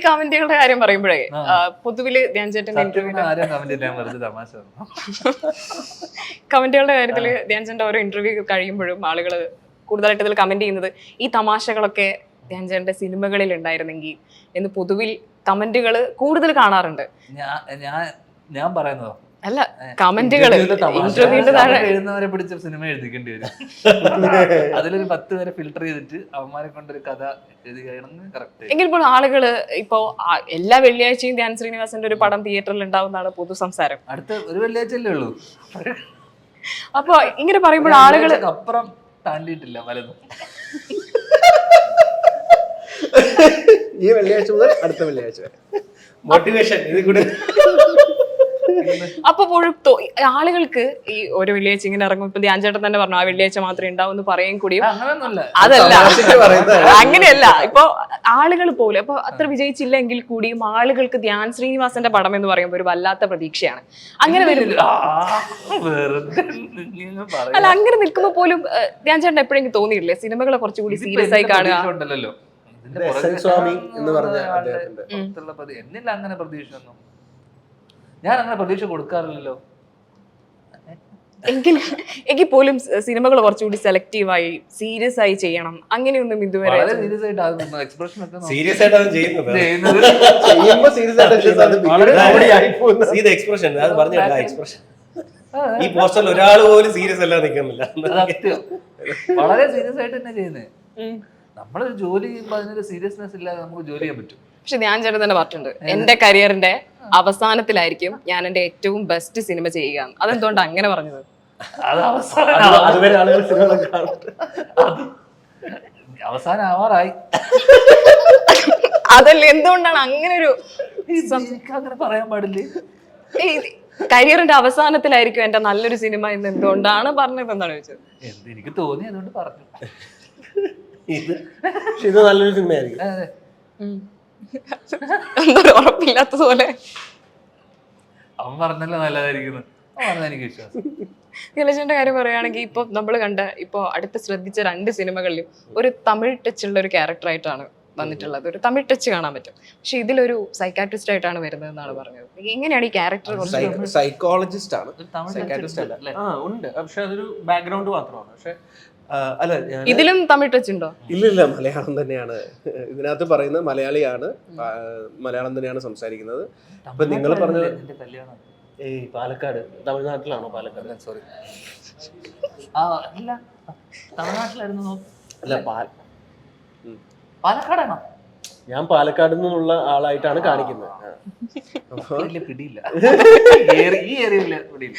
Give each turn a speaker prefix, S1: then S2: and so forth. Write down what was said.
S1: ഈ കമന്റുകളുടെ കാര്യം പറയുമ്പോഴേ പൊതുവിൽ ധ്യാൻചേട്ടന്റെ ഇന്റർവ്യൂ കമന്റുകളുടെ കാര്യത്തിൽ ധ്യാൻചേട്ടന്റെ ഓരോ ഇന്റർവ്യൂ കഴിയുമ്പോഴും ആളുകൾ കൂടുതലായിട്ട് ഇതിൽ കമന്റ് ചെയ്യുന്നത് ഈ തമാശകളൊക്കെ ധ്യാൻചേട്ടന്റെ സിനിമകളിൽ ഉണ്ടായിരുന്നെങ്കിൽ എന്ന് പൊതുവിൽ കമന്റുകൾ കൂടുതൽ കാണാറുണ്ട്.
S2: ഞാൻ ഞാൻ പറയുന്നതോ?
S1: അല്ല കമന്റുകൾ
S2: എഴുതുന്നവരെ പിടിച്ച സിനിമ എഴുതിക്കേണ്ടി വരും. അതിലൊരു പത്ത് പേരെ ഫിൽട്ടർ ചെയ്തിട്ട് അവന്മാരെ കൊണ്ടൊരു കഥ
S1: എങ്കിൽ ഇപ്പോൾ ആളുകൾ ഇപ്പോ എല്ലാ വെള്ളിയാഴ്ചയും ധ്യാൻ ശ്രീനിവാസന്റെ ഒരു പടം തിയേറ്ററിൽ ഉണ്ടാവുന്നതാണ് പൊതു സംസാരം
S2: അടുത്ത ഒരു വെള്ളിയാഴ്ചയല്ലേ ഉള്ളൂ.
S1: അപ്പൊ ഇങ്ങനെ പറയുമ്പോൾ ആളുകൾ
S2: അപ്പുറം താണ്ടിയിട്ടില്ല പലതും
S3: ഈ വെള്ളിയാഴ്ച മുതൽ അടുത്ത വെള്ളിയാഴ്ച വരെ.
S4: മോട്ടിവേഷൻ ഇത് കൂടെ.
S1: അപ്പൊ പോഴും ആളുകൾക്ക് ഈ ഒരു വെള്ളിയാഴ്ച ഇങ്ങനെ ഇറങ്ങും. ഇപ്പൊ ധ്യാൻചേട്ടൻ തന്നെ പറഞ്ഞു ആ വെള്ളിയാഴ്ച മാത്രമേ ഉണ്ടാവും എന്ന് പറയും കൂടിയും. അതല്ല. അങ്ങനെയല്ല. ഇപ്പൊ ആളുകൾ പോലും അപ്പൊ അത്ര വിജയിച്ചില്ലെങ്കിൽ കൂടിയും ആളുകൾക്ക് ധ്യാൻ ശ്രീനിവാസന്റെ പടം എന്ന് പറയുമ്പോൾ ഒരു വല്ലാത്ത പ്രതീക്ഷയാണ്. അങ്ങനെ
S2: വരുന്നില്ല.
S1: അല്ല അങ്ങനെ നിൽക്കുമ്പോൾ പോലും ധ്യാൻ ചേട്ടൻ എപ്പോഴെങ്കിലും തോന്നിയില്ലേ സിനിമകളെ കുറച്ചുകൂടി സീരിയസ് ആയി കാണുക.
S3: സ്വാമി എന്ന് പറഞ്ഞ
S2: അങ്ങനെ പ്രതീക്ഷ ഒന്നും ഞാൻ അങ്ങനെ പ്രതീക്ഷ കൊടുക്കാറില്ലല്ലോ.
S1: എങ്കിൽ എങ്കിൽ പോലും സിനിമകൾ കുറച്ചുകൂടി സെലക്റ്റീവായി സീരിയസ് ആയി ചെയ്യണം. അങ്ങനെയൊന്നും ഇതുവരെ
S2: സീരിയസ് ആയിട്ട് എക്സ്പ്രഷൻ ഒക്കെ
S4: സീരിയസ് ആയിട്ട് അത് ചെയ്യുന്നത്.
S2: ചെയ്യുന്നത്.
S3: സീരിയസ് ആയിട്ട് ചെയ്യുന്നത്. അത്
S4: പറഞ്ഞില്ല എക്സ്പ്രഷൻ ഈ പോസ്റ്ററിൽ ഒരാൾ പോലും സീരിയസ് അല്ല നിൽക്കുന്നില്ല.
S2: വളരെ സീരിയസ് ആയിട്ട് തന്നെ ചെയ്യുന്നത്. നമ്മളൊരു ജോലി ചെയ്യുമ്പോൾ അതിനൊരു സീരിയസ്നെസ് ഇല്ലാതെ നമുക്ക് ജോലി ചെയ്യാൻ പറ്റും.
S1: പക്ഷെ ധ്യാൻ ചേട്ടൻ തന്നെ പറഞ്ഞിട്ടുണ്ട്. എന്റെ കരിയറിന്റെ അവസാനത്തിലായിരിക്കും ഞാൻ എന്റെ ഏറ്റവും ബെസ്റ്റ് സിനിമ ചെയ്യുക. അതെന്തുകൊണ്ട് അങ്ങനെ പറഞ്ഞത്?
S2: അത് അവസാനം ആവാറായി.
S1: അതല്ല എന്തുകൊണ്ടാണ് അങ്ങനെ ഒരു
S2: അങ്ങനെ പറയാൻ പാടില്ലേ?
S1: കരിയറിന്റെ അവസാനത്തിലായിരിക്കും എന്റെ നല്ലൊരു സിനിമ എന്ന് എന്തുകൊണ്ടാണ് പറഞ്ഞത് എന്താണ് ചോദിച്ചത്.
S2: എന്ത് എനിക്ക് തോന്നി അതുകൊണ്ട് പറഞ്ഞു.
S4: ഇത്
S3: ഇത് നല്ലൊരു സിനിമയായിരിക്കും.
S1: എന്തോ ഒരു ഉറപ്പില്ലാത്തതുപോലെ
S2: അവൻ പറഞ്ഞല്ലോ നല്ലതായിരിക്കുന്നു. അവൻ പറഞ്ഞ എനിക്ക് വിശ്വാസം.
S1: നീലജന്റെ കാര്യം പറയുകയാണെങ്കിൽ ഇപ്പൊ നമ്മൾ കണ്ട ഇപ്പൊ അടുത്ത് ശ്രദ്ധിച്ച രണ്ട് സിനിമകളിലും ഒരു തമിഴ് ടച്ച് ഉള്ള ഒരു ക്യാരക്ടർ ആയിട്ടാണ് വന്നിട്ടുള്ളത്. ഒരു തമിഴ് ടച്ച് കാണാൻ പറ്റും. പക്ഷെ ഇതിലൊരു സൈക്കാട്രിസ്റ്റ് ആയിട്ടാണ് വരുന്നത് എന്നാണ് പറഞ്ഞത്. എങ്ങനെയാണ് ഈ ക്യാരക്ടർ
S3: സൈക്കോളജിസ്റ്റ് ആണ്. സൈക്കാട്രിസ്റ്റ് അല്ല? ആ ഉണ്ട്. പക്ഷെ അതൊരു ബാക്ക്ഗ്രൗണ്ട് മാത്രമാണ്. പക്ഷെ അല്ല
S1: ഇതിലും തമിഴ് ടച്ച് ഉണ്ടോ?
S3: ഇല്ലില്ല മലയാളം തന്നെയാണ്. ഇതിനകത്ത് പറയുന്നത് മലയാളിയാണ്. മലയാളം തന്നെയാണ് സംസാരിക്കുന്നത്. അപ്പൊ നിങ്ങൾ പറഞ്ഞ
S2: കല്യാണം?
S3: പാലക്കാട്. തമിഴ്നാട്ടിലാണോ പാലക്കാട്?
S2: സോറി ആ അല്ല തമിഴ്നാട്ടിലായിരുന്നു
S3: അല്ല പാല.
S2: പാലക്കാടാണോ?
S3: ഞാൻ പാലക്കാട് നിന്നുള്ള ആളായിട്ടാണ് കാണിക്കുന്നത്.
S2: പിടിയില്ല. ഈ ഏരിയയില്ല പിടിയില്ല.